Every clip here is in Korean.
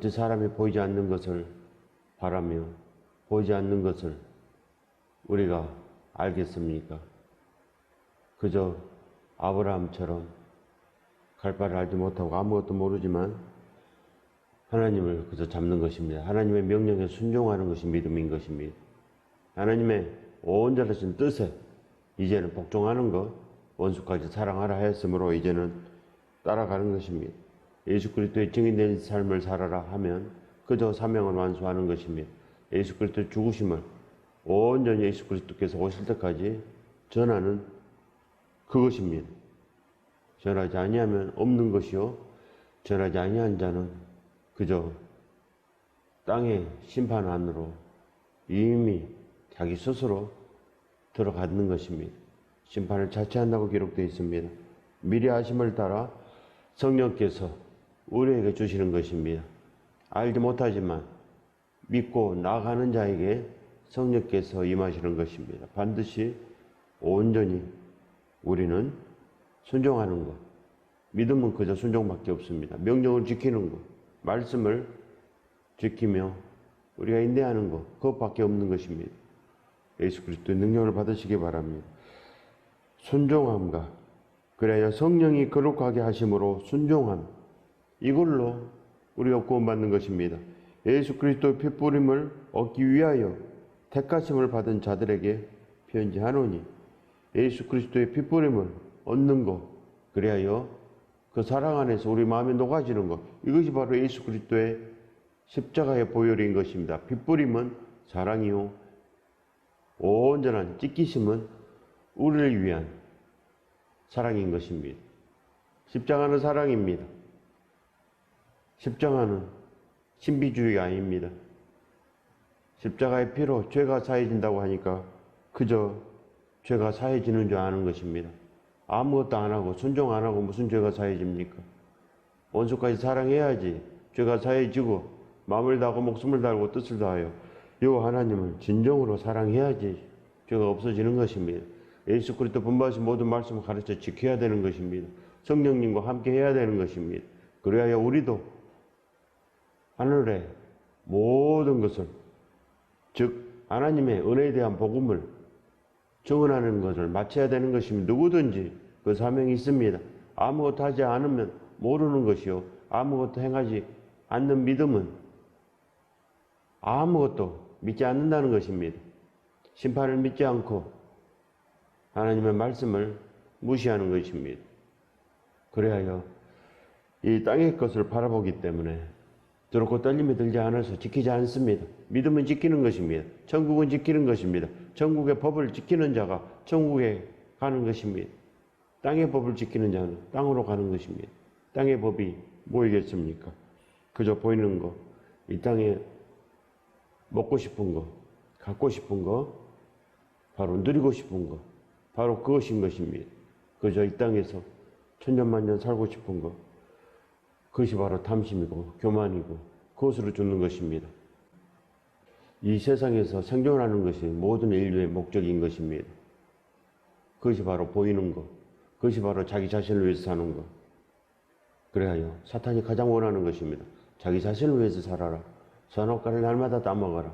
어찌 사람이 보이지 않는 것을 바라며 보이지 않는 것을 우리가 알겠습니까? 그저 아브라함처럼 갈 바를 알지 못하고 아무것도 모르지만 하나님을 그저 잡는 것입니다. 하나님의 명령에 순종하는 것이 믿음인 것입니다. 하나님의 온전하신 뜻에 이제는 복종하는 것, 원수까지 사랑하라 했으므로 이제는 따라가는 것입니다. 예수 그리스도의 증인 된 삶을 살아라 하면 그저 사명을 완수하는 것입니다. 예수 그리스도의 죽으심을 온전히 예수 그리스도께서 오실 때까지 전하는 그것입니다. 전하지 아니하면 없는 것이요 전하지 아니한 자는 그저 땅의 심판 안으로 이미 자기 스스로 들어가는 것입니다. 심판을 자체한다고 기록되어 있습니다. 미리 하심을 따라 성령께서 우리에게 주시는 것입니다. 알지 못하지만 믿고 나가는 자에게 성령께서 임하시는 것입니다. 반드시 온전히 우리는 순종하는 것. 믿음은 그저 순종밖에 없습니다. 명령을 지키는 것, 말씀을 지키며 우리가 인내하는 것, 그것밖에 없는 것입니다. 예수 그리스도의 능력을 받으시기 바랍니다. 순종함과 그래야 성령이 거룩하게 하심으로 순종함 이걸로 우리가 구원받는 것입니다. 예수 그리스도의 핏부림을 얻기 위하여 택하심을 받은 자들에게 편지하노니 예수 그리스도의 핏부림을 얻는 것 그리하여 그 사랑 안에서 우리 마음이 녹아지는 것 이것이 바로 예수 그리스도의 십자가의 보혈인 것입니다. 핏부림은 사랑이요 온전한 찢기심은 우리를 위한 사랑인 것입니다. 십자가는 사랑입니다. 십자가는 신비주의가 아닙니다. 십자가의 피로 죄가 사해진다고 하니까 그저 죄가 사해지는 줄 아는 것입니다. 아무것도 안 하고 순종 안 하고 무슨 죄가 사해집니까? 원수까지 사랑해야지 죄가 사해지고 마음을 다하고 목숨을 다하고 뜻을 다하여 요 하나님을 진정으로 사랑해야지 죄가 없어지는 것입니다. 예수 그리스도 분바하신 모든 말씀을 가르쳐 지켜야 되는 것입니다. 성령님과 함께 해야 되는 것입니다. 그래야 우리도 하늘의 모든 것을 즉 하나님의 은혜에 대한 복음을 증언하는 것을 마쳐야 되는 것입니다. 누구든지 그 사명이 있습니다. 아무것도 하지 않으면 모르는 것이요 아무것도 행하지 않는 믿음은 아무것도 믿지 않는다는 것입니다. 심판을 믿지 않고 하나님의 말씀을 무시하는 것입니다. 그래야 이 땅의 것을 바라보기 때문에 두렵고 떨림이 들지 않아서 지키지 않습니다. 믿음은 지키는 것입니다. 천국은 지키는 것입니다. 천국의 법을 지키는 자가 천국에 가는 것입니다. 땅의 법을 지키는 자는 땅으로 가는 것입니다. 땅의 법이 뭐이겠습니까? 그저 보이는 거, 이 땅에 먹고 싶은 거, 갖고 싶은 거, 바로 누리고 싶은 거, 바로 그것인 것입니다. 그저 이 땅에서 천년만년 살고 싶은 것. 그것이 바로 탐심이고 교만이고 그것으로 죽는 것입니다. 이 세상에서 생존하는 것이 모든 인류의 목적인 것입니다. 그것이 바로 보이는 것. 그것이 바로 자기 자신을 위해서 사는 것. 그래야 사탄이 가장 원하는 것입니다. 자기 자신을 위해서 살아라. 선악과를 날마다 따먹어라.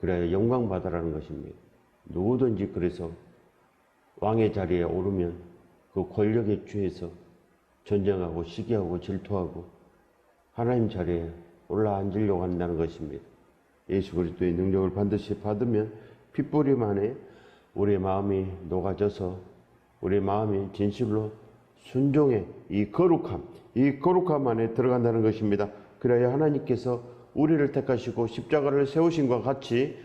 그래야 영광 받아라는 것입니다. 누구든지 그래서 왕의 자리에 오르면 그 권력에 취해서 전쟁하고 시기하고 질투하고 하나님 자리에 올라앉으려고 한다는 것입니다. 예수 그리스도의 능력을 반드시 받으면 안에 우리의 마음이 녹아져서 우리의 마음이 진실로 순종의 이 거룩함, 이 거룩함 안에 들어간다는 것입니다. 그래야 하나님께서 우리를 택하시고 십자가를 세우신 것 같이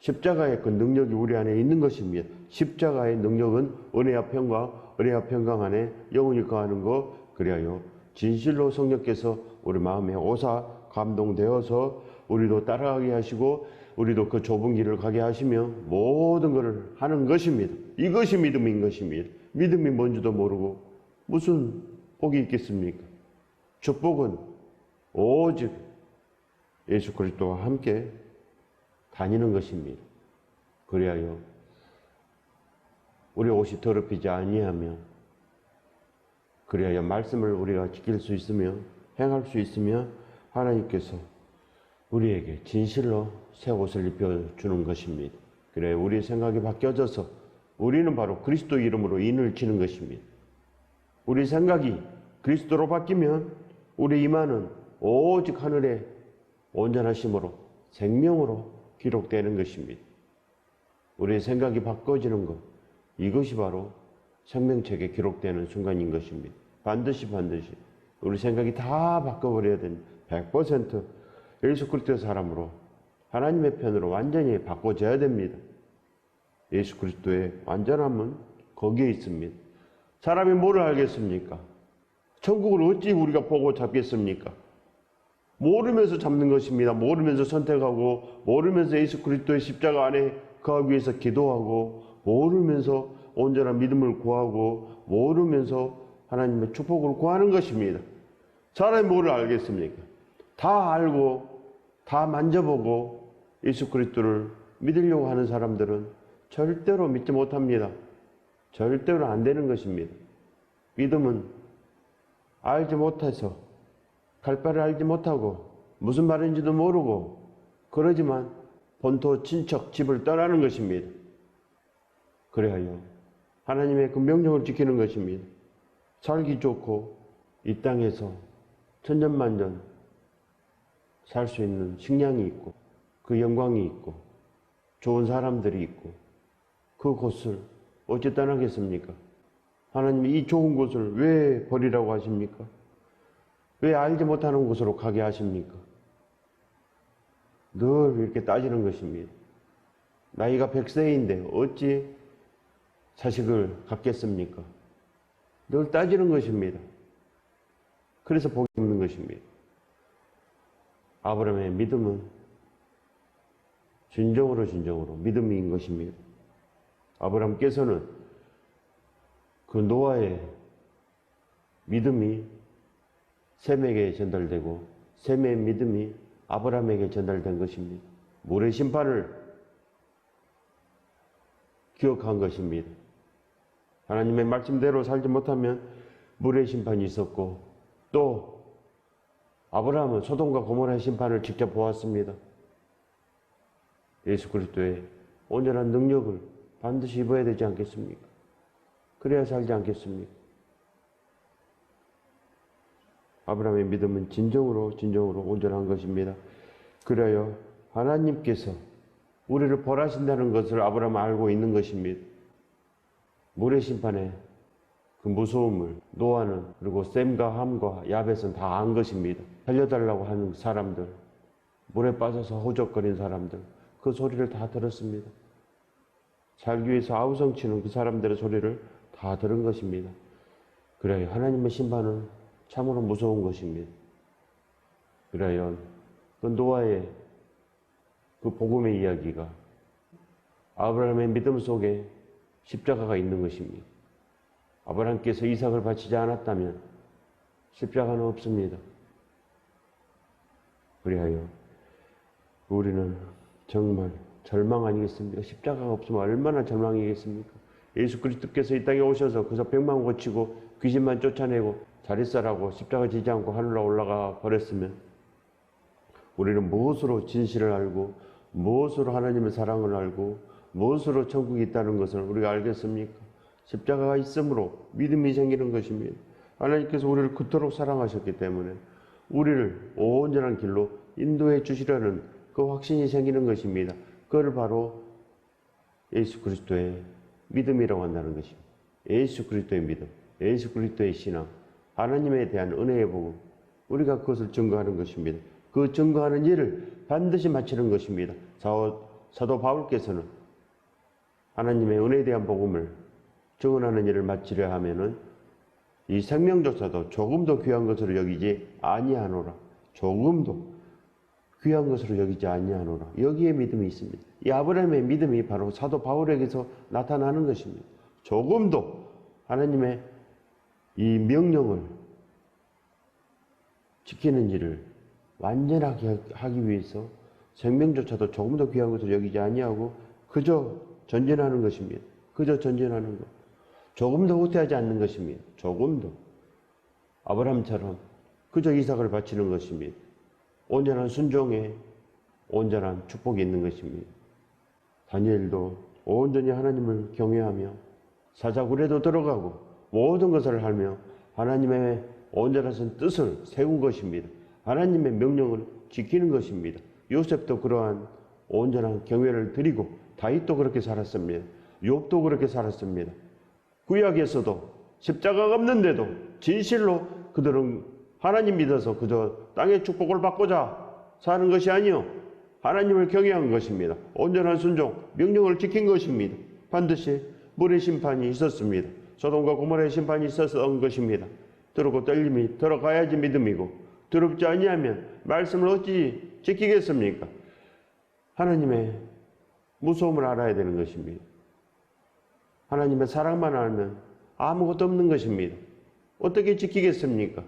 십자가의 그 능력이 우리 안에 있는 것입니다. 십자가의 능력은 은혜와 평강, 은혜와 평강 안에 영원히 거하는 것, 그리하여 진실로 성령께서 우리 마음에 오사 감동되어서 우리도 따라가게 하시고 우리도 그 좁은 길을 가게 하시며 모든 것을 하는 것입니다. 이것이 믿음인 것입니다. 믿음이 뭔지도 모르고 무슨 복이 있겠습니까? 축복은 오직 예수 그리스도와 함께 다니는 것입니다. 그리하여 우리 옷이 더럽히지 아니하며 그리하여 말씀을 우리가 지킬 수 있으며 행할 수 있으며 하나님께서 우리에게 진실로 새 옷을 입혀주는 것입니다. 그래, 우리 생각이 바뀌어져서 우리는 바로 그리스도 이름으로 인을 치는 것입니다. 우리 생각이 그리스도로 바뀌면 우리 이만은 오직 하늘의 온전하심으로 생명으로 기록되는 것입니다. 우리의 생각이 바꿔지는 것, 이것이 바로 생명책에 기록되는 순간인 것입니다. 반드시 반드시 우리 생각이 다 바꿔버려야 되는 100% 예수 그리스도의 사람으로 하나님의 편으로 완전히 바꿔져야 됩니다. 예수 그리스도의 완전함은 거기에 있습니다. 사람이 뭐를 알겠습니까? 천국을 어찌 우리가 보고 잡겠습니까? 모르면서 잡는 것입니다. 모르면서 선택하고 모르면서 예수 그리스도의 십자가 안에 거하기 위해서 기도하고 모르면서 온전한 믿음을 구하고 모르면서 하나님의 축복을 구하는 것입니다. 사람이 뭐를 알겠습니까? 다 알고 다 만져보고 예수 그리스도를 믿으려고 하는 사람들은 절대로 믿지 못합니다. 절대로 안 되는 것입니다. 믿음은 알지 못해서 갈 바를 알지 못하고 무슨 말인지도 모르고 그러지만 본토 친척 집을 떠나는 것입니다. 그래야 하나님의 그 명령을 지키는 것입니다. 살기 좋고 이 땅에서 천년만년 살 수 있는 식량이 있고 그 영광이 있고 좋은 사람들이 있고 그 곳을 어찌 떠나겠습니까? 하나님이 이 좋은 곳을 왜 버리라고 하십니까? 왜 알지 못하는 곳으로 가게 하십니까? 늘 이렇게 따지는 것입니다. 나이가 100세인데 어찌 자식을 갖겠습니까? 늘 따지는 것입니다. 그래서 복이 없는 것입니다. 아브라함의 믿음은 진정으로 진정으로 믿음인 것입니다. 아브라함께서는 그 노아의 믿음이 셈에게 전달되고 셈의 믿음이 아브라함에게 전달된 것입니다. 물의 심판을 기억한 것입니다. 하나님의 말씀대로 살지 못하면 물의 심판이 있었고 또 아브라함은 소돔과 고모라의 심판을 직접 보았습니다. 예수 그리스도의 온전한 능력을 반드시 입어야 되지 않겠습니까? 그래야 살지 않겠습니까? 아브라함의 믿음은 진정으로 진정으로 온전한 것입니다. 그래요 하나님께서 우리를 벌하신다는 것을 아브라함 알고 있는 것입니다. 물의 심판에 그 무서움을 노아는 그리고 셈과 함과 야벳은 다 안 것입니다. 살려달라고 하는 사람들, 물에 빠져서 호적거린 사람들, 그 소리를 다 들었습니다. 살기 위해서 아우성치는 그 사람들의 소리를 다 들은 것입니다. 그래요. 하나님의 심판은 참으로 무서운 것입니다. 그래요. 그 노아의 그 복음의 이야기가 아브라함의 믿음 속에 십자가가 있는 것입니다. 아브라함께서 이삭을 바치지 않았다면 십자가는 없습니다. 그리하여 우리는 정말 절망 아니겠습니까? 십자가가 없으면 얼마나 절망이겠습니까? 예수 그리스도께서 이 땅에 오셔서 그저 백만 고치고 귀신만 쫓아내고 자릿사라고 십자가 지지 않고 하늘로 올라가 버렸으면 우리는 무엇으로 진실을 알고 무엇으로 하나님의 사랑을 알고 무엇으로 천국이 있다는 것을 우리가 알겠습니까? 십자가가 있으므로 믿음이 생기는 것입니다. 하나님께서 우리를 그토록 사랑하셨기 때문에 우리를 온전한 길로 인도해 주시려는 그 확신이 생기는 것입니다. 그걸 바로 예수 그리스도의 믿음이라고 한다는 것입니다. 예수 그리스도의 믿음, 예수 그리스도의 신앙, 하나님에 대한 은혜의 복음, 우리가 그것을 증거하는 것입니다. 그 증거하는 일을 반드시 마치는 것입니다. 사도, 바울께서는 하나님의 은혜에 대한 복음을 증언하는 일을 마치려 하면은 이 생명조차도 조금도 귀한 것으로 여기지 아니하노라. 조금도 귀한 것으로 여기지 아니하노라. 여기에 믿음이 있습니다. 이 아브라함의 믿음이 바로 사도 바울에게서 나타나는 것입니다. 조금도 하나님의 이 명령을 지키는 일을 완전하게 하기 위해서 생명조차도 조금도 귀한 것으로 여기지 아니하고 그저 전진하는 것입니다. 그저 전진하는 것. 조금도 후퇴하지 않는 것입니다. 조금도. 아브라함처럼 그저 이삭을 바치는 것입니다. 온전한 순종에 온전한 축복이 있는 것입니다. 다니엘도 온전히 하나님을 경외하며 사자굴에도 들어가고 모든 것을 하며 하나님의 온전하신 뜻을 세운 것입니다. 하나님의 명령을 지키는 것입니다. 요셉도 그러한 온전한 경외를 드리고 다윗도 그렇게 살았습니다. 욥도 그렇게 살았습니다. 구약에서도 십자가가 없는데도 진실로 그들은 하나님 믿어서 그저 땅의 축복을 받고자 사는 것이 아니요 하나님을 경외한 것입니다. 온전한 순종, 명령을 지킨 것입니다. 반드시 물의 심판이 있었습니다. 소돔과 고모라의 심판이 있었던 것입니다. 들고 떨림이 들어가야지 믿음이고 두렵지 아니하면 말씀을 어찌 지키겠습니까? 하나님의 무서움을 알아야 되는 것입니다. 하나님의 사랑만 알면 아무것도 없는 것입니다. 어떻게 지키겠습니까?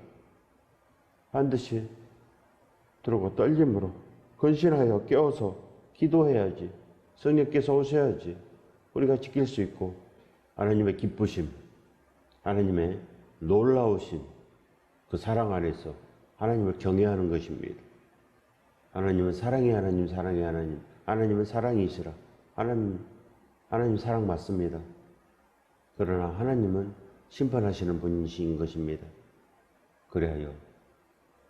반드시 들고 떨림으로 근신하여 깨어서 기도해야지. 성령께서 오셔야지. 우리가 지킬 수 있고 하나님의 기쁘심, 하나님의 놀라우신 그 사랑 안에서 하나님을 경외하는 것입니다. 하나님은 사랑의 하나님, 사랑의 하나님. 하나님은 사랑이시라. 하나님, 하나님 사랑 맞습니다. 그러나 하나님은 심판하시는 분이신 것입니다. 그래요.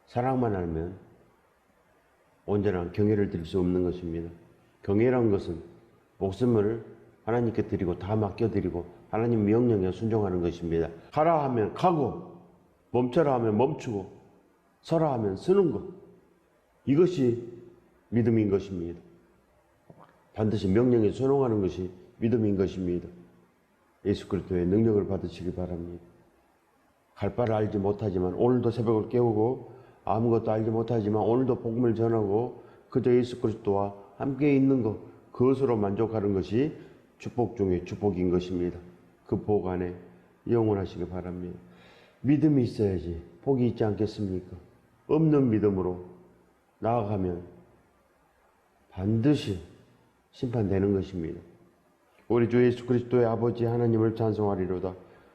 사랑만 알면 온전한 경외를 드릴 수 없는 것입니다. 경외란 것은 목숨을 하나님께 드리고 다 맡겨드리고 하나님 명령에 순종하는 것입니다. 가라 하면 가고 멈춰라 하면 멈추고 서라 하면 서는 것. 이것이 믿음인 것입니다. 반드시 명령에 순종하는 것이 믿음인 것입니다. 예수 그리스도의 능력을 받으시기 바랍니다. 갈 바를 알지 못하지만 오늘도 새벽을 깨우고 아무것도 알지 못하지만 오늘도 복음을 전하고 그저 예수 그리스도와 함께 있는 것 그것으로 만족하는 것이 축복 중의 축복인 것입니다. 그 복 안에 영원하시기 바랍니다. 믿음이 있어야지 복이 있지 않겠습니까? 없는 믿음으로 나아가면 반드시 심판되는 것입니다. 우리 주 예수 그리스도의 아버지 하나님을 찬송하리로다.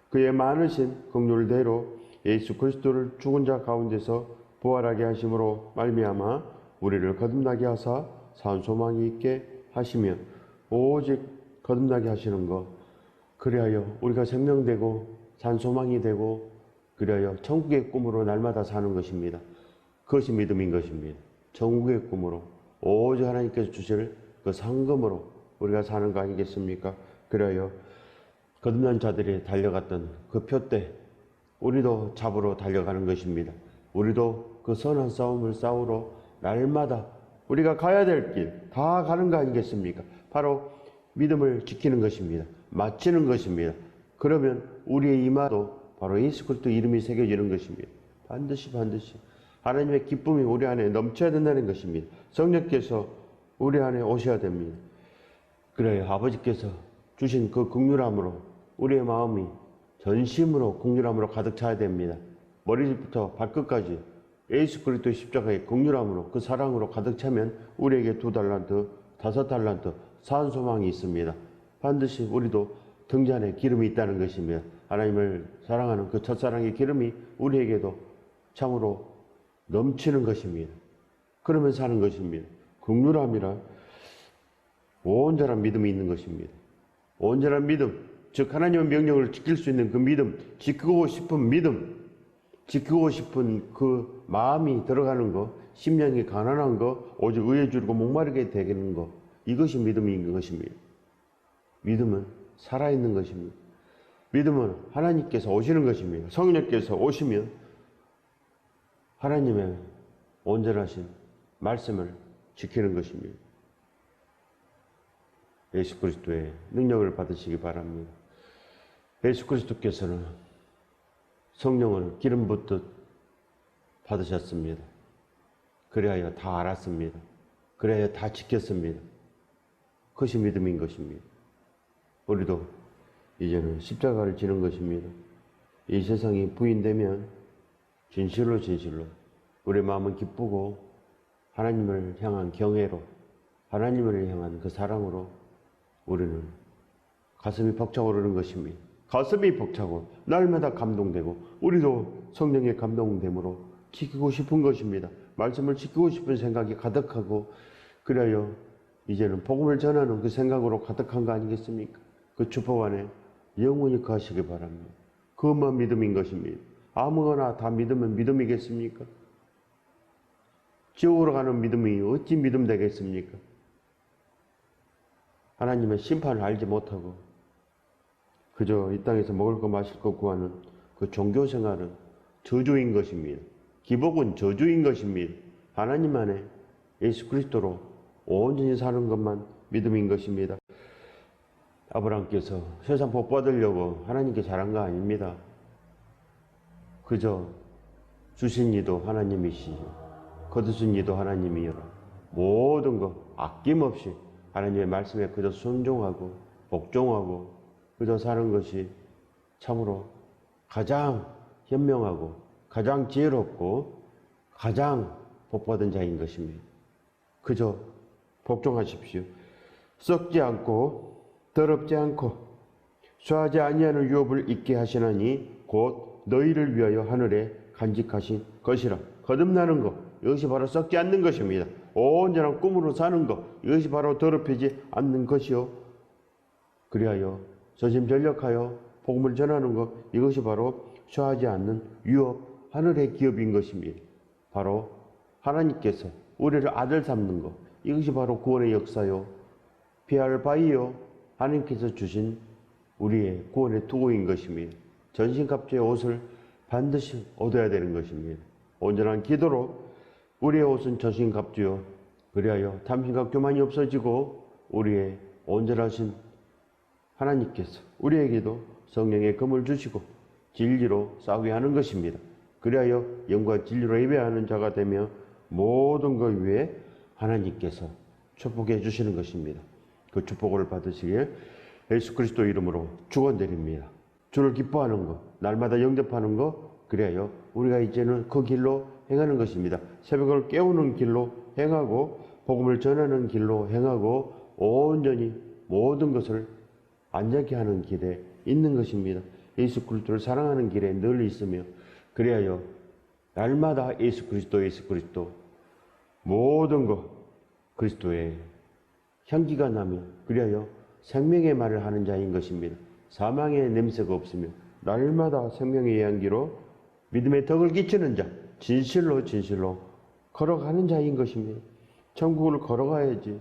그의 많으신 긍휼대로 예수 그리스도를 죽은 자 가운데서 부활하게 하심으로 말미암아 우리를 거듭나게 하사 산 소망이 있게 하시며 오직 거듭나게 하시는 것 그리하여 우리가 생명되고 산 소망이 되고 그리하여 천국의 꿈으로 날마다 사는 것입니다. 그것이 믿음인 것입니다. 천국의 꿈으로 오직 하나님께서 주실 그 상금으로 우리가 사는 거 아니겠습니까? 그래요. 거듭난 자들이 달려갔던 그 표대 우리도 잡으러 달려가는 것입니다. 우리도 그 선한 싸움을 싸우러 날마다 우리가 가야 될 길 다 가는 거 아니겠습니까? 바로 믿음을 지키는 것입니다. 마치는 것입니다. 그러면 우리의 이마도 바로 예수 그리스도 이름이 새겨지는 것입니다. 반드시 반드시 하나님의 기쁨이 우리 안에 넘쳐야 된다는 것입니다. 성령께서 우리 안에 오셔야 됩니다. 그래요. 아버지께서 주신 그 극률함으로 우리의 마음이 전심으로 극률함으로 가득 차야 됩니다. 머리부터 발끝까지 예수 그리스도의 십자가의 극률함으로 그 사랑으로 가득 차면 우리에게 두 달란트, 다섯 달란트, 산 소망이 있습니다. 반드시 우리도 등잔에 기름이 있다는 것입니다. 하나님을 사랑하는 그 첫사랑의 기름이 우리에게도 참으로 넘치는 것입니다. 그러면 사는 것입니다. 극률함이라 온전한 믿음이 있는 것입니다. 온전한 믿음, 즉 하나님의 명령을 지킬 수 있는 그 믿음, 지키고 싶은 믿음, 지키고 싶은 그 마음이 들어가는 것, 심령이 가난한 것, 오직 의에 주르고 목마르게 되는 것, 이것이 믿음인 것입니다. 믿음은 살아있는 것입니다. 믿음은 하나님께서 오시는 것입니다. 성령께서 오시면 하나님의 온전하신 말씀을 지키는 것입니다. 예수 그리스도의 능력을 받으시기 바랍니다. 예수 그리스도께서는 성령을 기름 붓듯 받으셨습니다. 그래야 다 알았습니다. 그래야 다 지켰습니다. 그것이 믿음인 것입니다. 우리도 이제는 십자가를 지는 것입니다. 이 세상이 부인되면 진실로 진실로 우리 마음은 기쁘고 하나님을 향한 경애로 하나님을 향한 그 사랑으로 우리는 가슴이 벅차오르는 것입니다. 가슴이 벅차고 날마다 감동되고 우리도 성령의 감동됨으로 지키고 싶은 것입니다. 말씀을 지키고 싶은 생각이 가득하고 그래야 이제는 복음을 전하는 그 생각으로 가득한 거 아니겠습니까? 그 축복 안에 영원히 가시기 바랍니다. 그것만 믿음인 것입니다. 아무거나 다 믿으면 믿음이겠습니까? 지옥으로 가는 믿음이 어찌 믿음 되겠습니까? 하나님의 심판을 알지 못하고 그저 이 땅에서 먹을 거 마실 거 구하는 그 종교 생활은 저주인 것입니다. 기복은 저주인 것입니다. 하나님 안에 예수 그리스도로 온전히 사는 것만 믿음인 것입니다. 아브라함께서 세상 복 받으려고 하나님께 잘한 거 아닙니다. 그저 주신 이도 하나님이시요. 거두신 이도 하나님이요. 모든 것 아낌없이 하나님의 말씀에 그저 순종하고 복종하고 그저 사는 것이 참으로 가장 현명하고 가장 지혜롭고 가장 복받은 자인 것입니다. 그저 복종하십시오. 썩지 않고 더럽지 않고 수하지 아니하는 유업을 잊게 하시나니 곧 너희를 위하여 하늘에 간직하신 것이라 거듭나는 것 이것이 바로 썩지 않는 것입니다. 온전한 꿈으로 사는 것 이것이 바로 더럽히지 않는 것이요 그리하여 전심전력하여 복음을 전하는 것 이것이 바로 수하지 않는 유업 하늘의 기업인 것입니다. 바로 하나님께서 우리를 아들 삼는 것 이것이 바로 구원의 역사요 피할 바이요 하나님께서 주신 우리의 구원의 투구인 것입니다. 전신갑주의 옷을 반드시 얻어야 되는 것입니다. 온전한 기도로 우리의 옷은 전신갑주요 그리하여 탐심과 교만이 없어지고 우리의 온전하신 하나님께서 우리에게도 성령의 금을 주시고 진리로 싸우게 하는 것입니다. 그리하여 영과 진리로 예배하는 자가 되며 모든 것 위에 하나님께서 축복해 주시는 것입니다. 그 축복을 받으시길 예수 그리스도 이름으로 축원드립니다. 주를 기뻐하는 것, 날마다 영접하는 것, 그래야 우리가 이제는 그 길로 행하는 것입니다. 새벽을 깨우는 길로 행하고 복음을 전하는 길로 행하고 온전히 모든 것을 안전케 하는 길에 있는 것입니다. 예수 그리스도를 사랑하는 길에 늘 있으며 그래야 날마다 예수 그리스도 예수 그리스도 모든 것 그리스도의 향기가 나며 그리하여 생명의 말을 하는 자인 것입니다. 사망의 냄새가 없으며 날마다 생명의 향기로 믿음의 덕을 끼치는 자, 진실로 진실로 걸어가는 자인 것입니다. 천국을 걸어가야지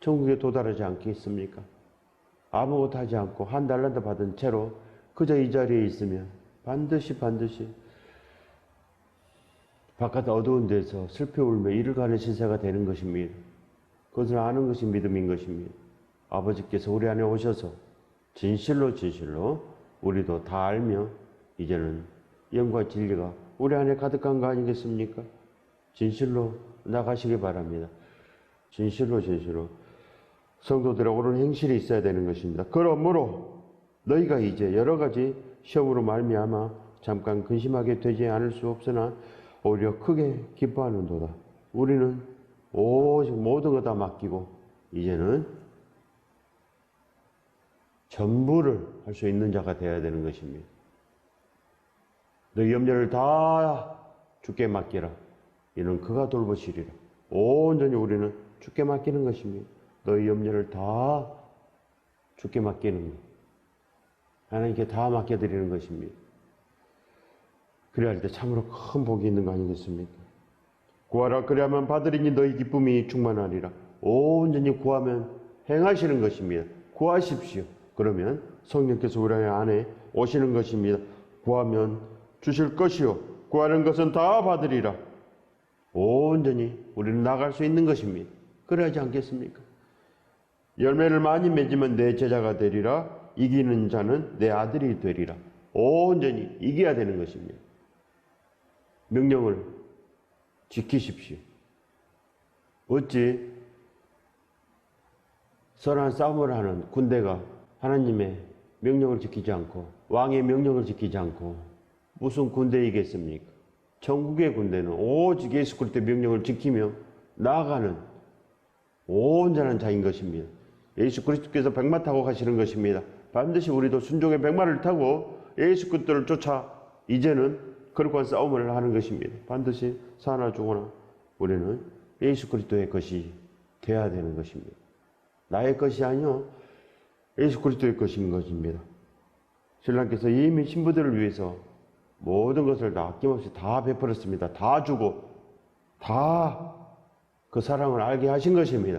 천국에 도달하지 않겠습니까? 아무것도 하지 않고 한 달란트 받은 채로 그저 이 자리에 있으면 반드시 반드시 바깥 어두운 데서 슬퍼 울며 이를 가는 신세가 되는 것입니다. 그것을 아는 것이 믿음인 것입니다. 아버지께서 우리 안에 오셔서 진실로 진실로 우리도 다 알며 이제는 영과 진리가 우리 안에 가득한 거 아니겠습니까? 진실로 나가시기 바랍니다. 진실로 진실로 성도들의 옳은 행실이 있어야 되는 것입니다. 그러므로 너희가 이제 여러 가지 시험으로 말미암아 잠깐 근심하게 되지 않을 수 없으나 오히려 크게 기뻐하는도다. 우리는 오직 모든 거 다 맡기고 이제는 전부를 할 수 있는 자가 되어야 되는 것입니다. 너희 염려를 다 주께 맡기라. 이는 그가 돌보시리라. 온전히 우리는 주께 맡기는 것입니다. 너희 염려를 다 주께 맡기는 것. 하나님께 다 맡겨드리는 것입니다. 그래야 할 때 참으로 큰 복이 있는 거 아니겠습니까? 구하라 그리하면 받으리니 너희 기쁨이 충만하리라. 온전히 구하면 행하시는 것입니다. 구하십시오. 그러면 성령께서 우리 안에 오시는 것입니다. 구하면 주실 것이요. 구하는 것은 다 받으리라. 온전히 우리는 나갈 수 있는 것입니다. 그러하지 않겠습니까? 열매를 많이 맺으면 내 제자가 되리라. 이기는 자는 내 아들이 되리라. 온전히 이겨야 되는 것입니다. 명령을 지키십시오. 어찌 선한 싸움을 하는 군대가 하나님의 명령을 지키지 않고 왕의 명령을 지키지 않고 무슨 군대이겠습니까? 천국의 군대는 오직 예수 그리스도의 명령을 지키며 나아가는 온전한 자인 것입니다. 예수 그리스도께서 백마 타고 가시는 것입니다. 반드시 우리도 순종의 백마를 타고 예수 그리스도를 쫓아 이제는 거룩한 싸움을 하는 것입니다. 반드시 사나 죽거나 우리는 예수 그리스도의 것이 되어야 되는 것입니다. 나의 것이 아니요 예수 그리스도의 것인 것입니다. 신랑께서 이미 신부들을 위해서 모든 것을 다 아낌없이 다 베풀었습니다. 다 주고 다 그 사랑을 알게 하신 것입니다.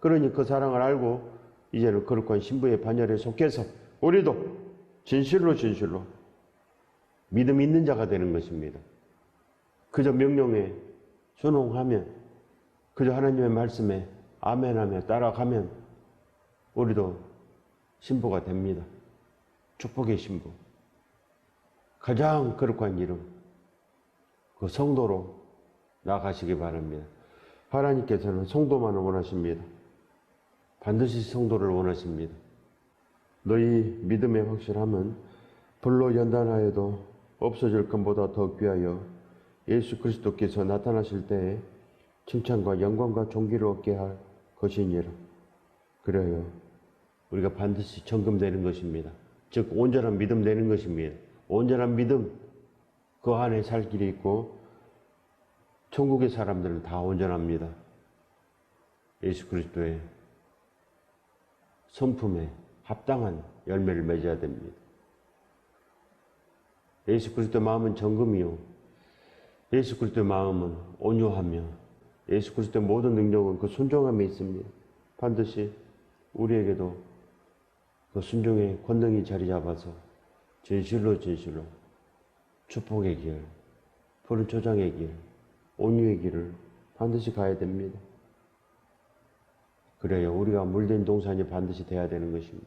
그러니 그 사랑을 알고 이제는 거룩한 신부의 반열에 속해서 우리도 진실로 진실로 믿음 있는 자가 되는 것입니다. 그저 명령에 순종하면 그저 하나님의 말씀에 아멘하며 따라가면 우리도 신부가 됩니다. 축복의 신부. 가장 거룩한 이름, 그 성도로 나가시기 바랍니다. 하나님께서는 성도만을 원하십니다. 반드시 성도를 원하십니다. 너희 믿음의 확실함은 불로 연단하여도 없어질 것보다 더 귀하여 예수 그리스도께서 나타나실 때에 칭찬과 영광과 존귀를 얻게 할 것이니라. 그래요. 우리가 반드시 정금되는 것입니다. 즉 온전한 믿음 되는 것입니다. 온전한 믿음 그 안에 살 길이 있고 천국의 사람들은 다 온전합니다. 예수 그리스도의 성품에 합당한 열매를 맺어야 됩니다. 예수 그리스도 마음은 정금이요. 예수 그리스도 마음은 온유하며 예수 그리스도 모든 능력은 그 순종함에 있습니다. 반드시 우리에게도 그 순종의 권능이 자리 잡아서 진실로 진실로 축복의 길, 푸른 초장의 길, 온유의 길을 반드시 가야 됩니다. 그래요. 우리가 물된 동산이 반드시 돼야 되는 것입니다.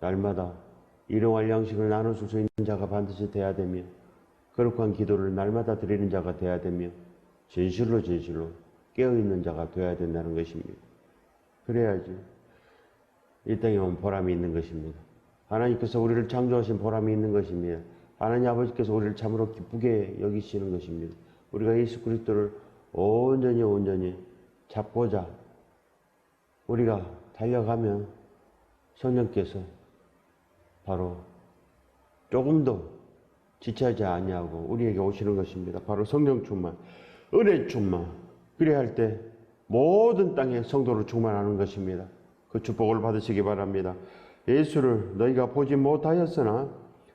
날마다 일용할 양식을 나눠줄 수 있는 자가 반드시 돼야 되며 거룩한 기도를 날마다 드리는 자가 돼야 되며 진실로 진실로 깨어있는 자가 되어야 된다는 것입니다. 그래야지 이 땅에 온 보람이 있는 것입니다. 하나님께서 우리를 창조하신 보람이 있는 것입니다. 하나님 아버지께서 우리를 참으로 기쁘게 여기시는 것입니다. 우리가 예수 그리스도를 온전히 온전히 잡고자 우리가 달려가면 성령께서 바로 조금도 지체하지 아니하고 우리에게 오시는 것입니다. 바로 성령 충만, 은혜 충만. 그래야 할 때 모든 땅에 성도로 충만하는 것입니다. 그 축복을 받으시기 바랍니다. 예수를 너희가 보지 못하였으나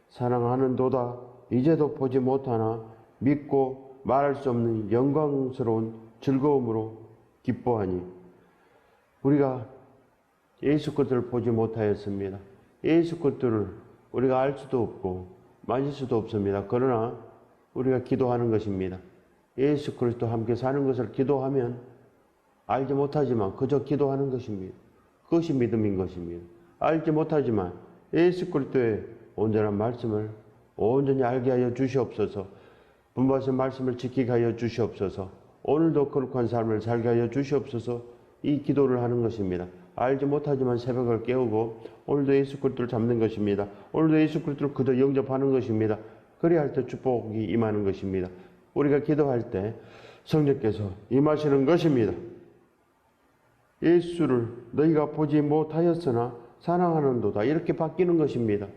사랑하는도다 이제도 보지 못하나 믿고 말할 수 없는 영광스러운 즐거움으로 기뻐하니 우리가 예수 것들을 보지 못하였습니다. 예수 것들을 우리가 알 수도 없고 만질 수도 없습니다. 그러나 우리가 기도하는 것입니다. 예수 그리스도 함께 사는 것을 기도하면 알지 못하지만 그저 기도하는 것입니다. 그것이 믿음인 것입니다. 알지 못하지만 예수 그리스도의 온전한 말씀을 온전히 알게 하여 주시옵소서. 분부하신 말씀을 지키게 하여 주시옵소서. 오늘도 거룩한 삶을 살게 하여 주시옵소서. 이 기도를 하는 것입니다. 알지 못하지만 새벽을 깨우고 오늘도 예수 그리스도를 잡는 것입니다. 오늘도 예수 그리스도를 그저 영접하는 것입니다. 그래야 할 때 축복이 임하는 것입니다. 우리가 기도할 때 성령께서 임하시는 것입니다. 예수를 너희가 보지 못하였으나 사랑하는도다 이렇게 바뀌는 것입니다.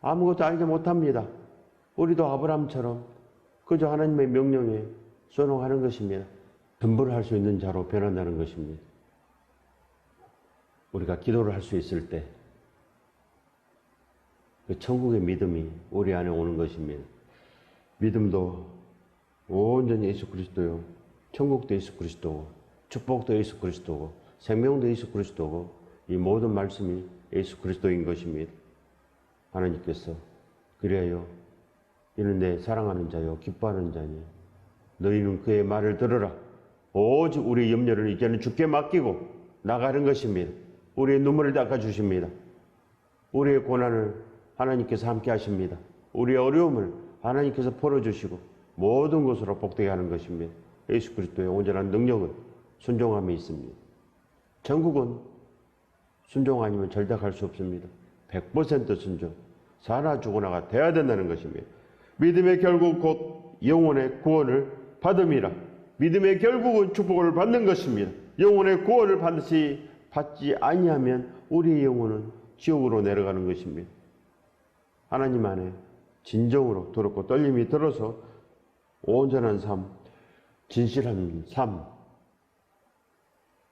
아무것도 알지 못합니다. 우리도 아브라함처럼 그저 하나님의 명령에 순종하는 것입니다. 전부를 할 수 있는 자로 변한다는 것입니다. 우리가 기도를 할 수 있을 때, 그 천국의 믿음이 우리 안에 오는 것입니다. 믿음도 온전히 예수 그리스도요. 천국도 예수 그리스도고, 축복도 예수 그리스도고, 생명도 예수 그리스도고, 이 모든 말씀이 예수 그리스도인 것입니다. 하나님께서 그래요. 이는 내 사랑하는 자요, 기뻐하는 자니. 너희는 그의 말을 들으라. 오직 우리의 염려를 이제는 주께 맡기고 나가는 것입니다. 우리의 눈물을 닦아 주십니다. 우리의 고난을 하나님께서 함께 하십니다. 우리의 어려움을 하나님께서 풀어주시고 모든 것으로 복되게 하는 것입니다. 예수 그리스도의 온전한 능력은 순종함에 있습니다. 천국은 순종 아니면 절대 갈수 없습니다. 100% 순종. 사나 죽어나가 돼야 된다는 것입니다. 믿음의 결국 곧 영혼의 구원을 받음이라. 믿음의 결국은 축복을 받는 것입니다. 영혼의 구원을 반드시 받지 아니하면 우리의 영혼은 지옥으로 내려가는 것입니다. 하나님 안에 진정으로 들었고 떨림이 들어서 온전한 삶, 진실한 삶,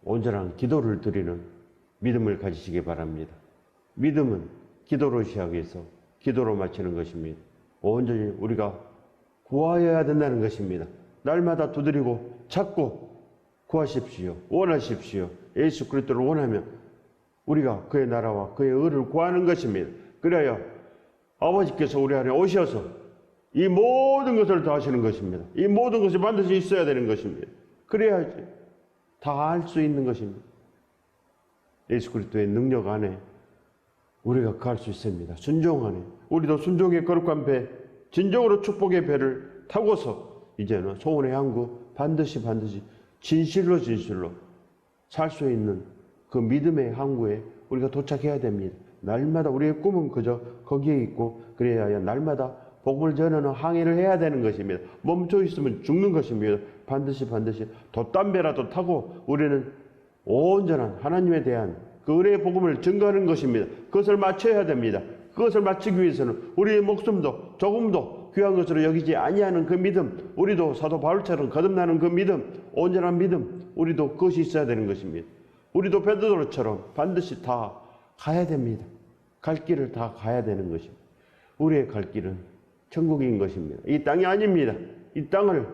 온전한 기도를 드리는 믿음을 가지시기 바랍니다. 믿음은 기도로 시작해서 기도로 마치는 것입니다. 온전히 우리가 구하여야 된다는 것입니다. 날마다 두드리고 찾고 구하십시오. 원하십시오. 예수 그리스도를 원하면 우리가 그의 나라와 그의 의를 구하는 것입니다. 그래야 아버지께서 우리 안에 오셔서 이 모든 것을 다 하시는 것입니다. 이 모든 것이 반드시 있어야 되는 것입니다. 그래야지 다 할 수 있는 것입니다. 예수 그리스도의 능력 안에 우리가 갈 수 있습니다. 순종 안에 우리도 순종의 거룩한 배, 진정으로 축복의 배를 타고서 이제는 소원의 항구 반드시 반드시 진실로 진실로 살 수 있는 그 믿음의 항구에 우리가 도착해야 됩니다. 날마다 우리의 꿈은 그저 거기에 있고 그래야 날마다 복음을 전하는 항해를 해야 되는 것입니다. 멈춰 있으면 죽는 것입니다. 반드시 반드시 돛담배라도 타고 우리는 온전한 하나님에 대한 그 은혜의 복음을 증거하는 것입니다. 그것을 마쳐야 됩니다. 그것을 마치기 위해서는 우리의 목숨도 조금도 귀한 것으로 여기지 아니하는 그 믿음, 우리도 사도 바울처럼 거듭나는 그 믿음, 온전한 믿음, 우리도 그것이 있어야 되는 것입니다. 우리도 베드로처럼 반드시 다 가야 됩니다. 갈 길을 다 가야 되는 것입니다. 우리의 갈 길은 천국인 것입니다. 이 땅이 아닙니다. 이 땅을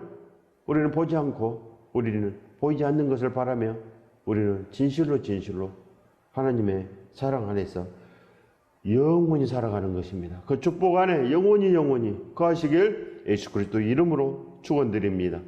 우리는 보지 않고 우리는 보이지 않는 것을 바라며 우리는 진실로 진실로 하나님의 사랑 안에서 영원히 살아가는 것입니다. 그 축복 안에 영원히 영원히 거하시길 예수 그리스도 이름으로 축원드립니다.